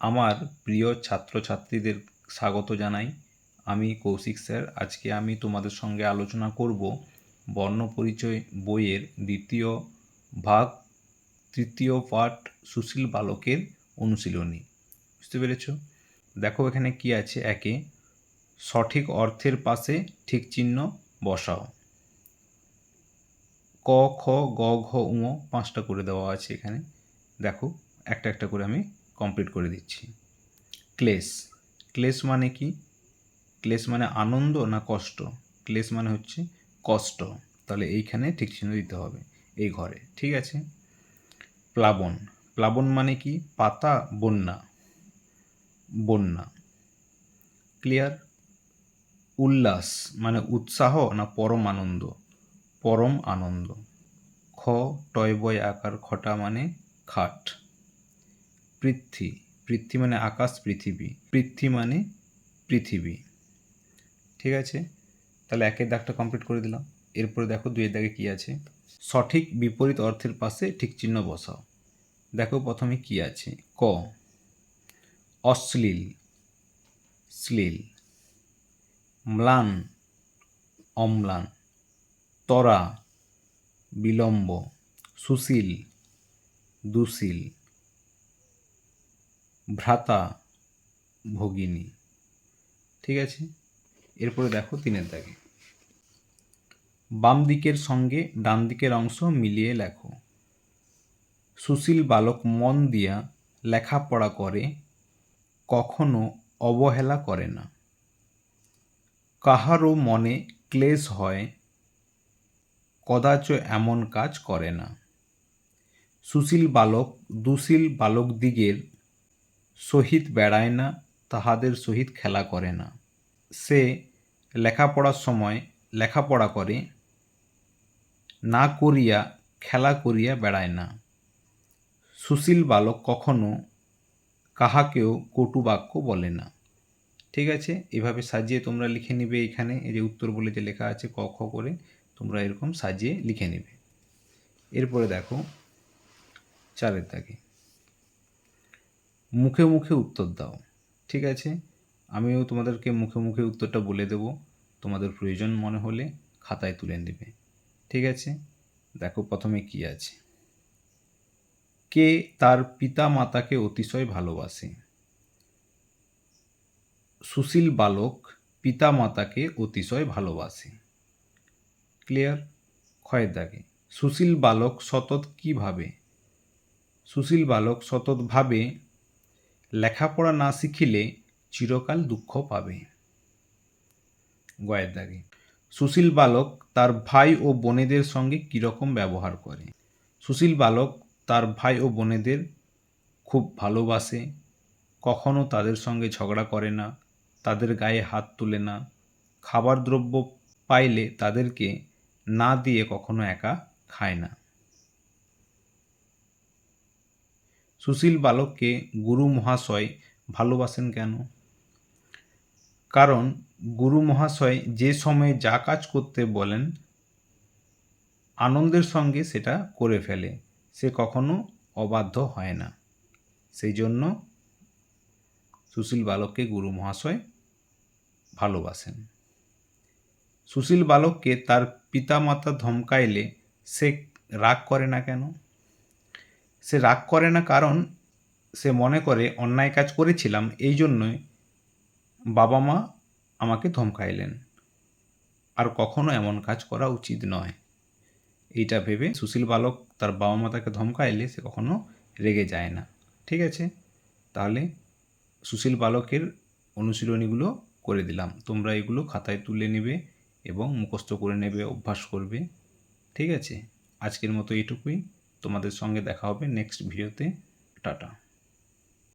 আমার প্রিয় ছাত্রছাত্রীদের স্বাগত জানাই। আমি কৌশিক স্যার। আজকে আমি তোমাদের সঙ্গে আলোচনা করব বর্ণপরিচয় বইয়ের দ্বিতীয় ভাগ, তৃতীয় পাঠ সুশীল বালকের অনুশীলনী। বুঝতে পেরেছ? দেখো এখানে কি আছে? একে, সঠিক অর্থের পাশে ঠিক চিহ্ন বসাও। ক, খ, গ, ঘ উম পাঁচটা করে দেওয়া আছে এখানে। দেখো, একটা একটা করে আমি কমপ্লিট করে দিচ্ছি। ক্লেশ। ক্লেশ মানে কি? ক্লেশ মানে আনন্দ না কষ্ট? ক্লেশ মানে হচ্ছে কষ্ট। তাহলে এইখানে ঠিক চিহ্ন দিতে হবে এই ঘরে, ঠিক আছে? প্লাবন। প্লাবন মানে কি? পাতা, বন্যা। বন্যা। ক্লিয়ার? উল্লাস মানে উৎসাহ না পরম আনন্দ? পরম আনন্দ। খ, টয় বয় আকার খটা মানে খাট। পৃথ্বী। পৃথ্বী মানে আকাশ, পৃথিবী। পৃথ্বী মানে পৃথিবী। ঠিক আছে? তাহলে একের দাগটা কমপ্লিট করে দিলাম। এরপরে দেখো দুইয়ের দাগে কী আছে? সঠিক বিপরীত অর্থের পাশে ঠিক চিহ্ন বসাও। দেখো প্রথমে কি আছে? ক। অশ্লীল। শ্লীল। ম্লান। অম্লান। তরা। বিলম্ব। সুশীল। দুশীল। ভ্রাতা ভগিনী। ঠিক আছে? এরপরে দেখো তিনের দাগে। বাম দিকের সঙ্গে ডান দিকের অংশ মিলিয়ে লেখো। সুশীল বালক মন দিয়া লেখাপড়া করে, কখনো অবহেলা করে না। কাহারও মনে ক্লেশ হয়, কদাচ এমন কাজ করে না। সুশীল বালক, দুশীল বালকদিগের সহিত বেড়ায় না, তাহাদের সহিত খেলা করে না। সে লেখাপড়ার সময় লেখাপড়া করে, না করিয়া খেলা করিয়া বেড়ায় না। সুশীল বালক কখনো কাহাকেও কটু বাক্য বলে না। ঠিক আছে, এভাবে সাজিয়ে তোমরা লিখে নিবে এখানে, এই যে উত্তর বলে যে লেখা আছে, ক, খ করে তোমরা এরকম সাজিয়ে লিখে নেবে। এরপরে দেখো, চারের দাগে। মুখে মুখে উত্তর দাও, ঠিক আছে? আমিও তোমাদেরকে মুখে মুখে উত্তরটা বলে দেব, তোমাদের প্রয়োজন মনে হলে খাতায় তুলে নেবে, ঠিক আছে? দেখো প্রথমে কি আছে। কে তার পিতা মাতাকে অতিশয় ভালোবাসে? সুশীল বালক পিতা মাতাকে অতিশয় ভালোবাসে। ক্লিয়ার? ক্ষয়ের দাগে। সুশীল বালক সতত কী ভাবে? সুশীল বালক সতত ভাবে লেখাপড়া না শিখিলে চিরকাল দুঃখ পাবে। গয়ের দাগে, সুশীল বালক তার ভাই ও বোনেদের সঙ্গে কীরকম ব্যবহার করে? সুশীল বালক তার ভাই ও বোনেদের খুব ভালোবাসে, কখনো তাদের সঙ্গে ঝগড়া করে না, তাদের গায়ে হাত তুলে না খাবার দ্রব্য পাইলে তাদেরকে না দিয়ে কখনো একা খায় না। সুশীল বালককে গুরু মহাশয় ভালোবাসেন কেন? কারণ গুরু মহাশয় যে সময়ে যা কাজ করতে বলেন, আনন্দের সঙ্গে সেটা করে ফেলে। সে কখনো অবাধ্য হয় না। সেই জন্য সুশীল বালককে গুরু মহাশয় ভালোবাসেন। সুশীল বালককে তার পিতামাতা ধমকাইলে সে রাগ করে না কেন? সে রাগ করে না কারণ সে মনে করে অন্যায় কাজ করেছিলাম, এই জন্যই বাবা মা আমাকে ধমকাইলেন। আর কখনো এমন কাজ করা উচিত নয়। এইটা ভেবে সুশীল বালক তার বাবা মা তাকে ধমকাইলে সে কখনো রেগে যায় না। ঠিক আছে? তাহলে সুশীল বালকের অনুশীলনীগুলো করে দিলাম। তোমরা এগুলো খাতায় তুলে নেবে এবং মুখস্থ করে নেবে, অভ্যাস করবে। ঠিক আছে? আজকের মতো এইটুকুই। তোমাদের সঙ্গে দেখা হবে নেক্সট ভিডিওতে। টাটা।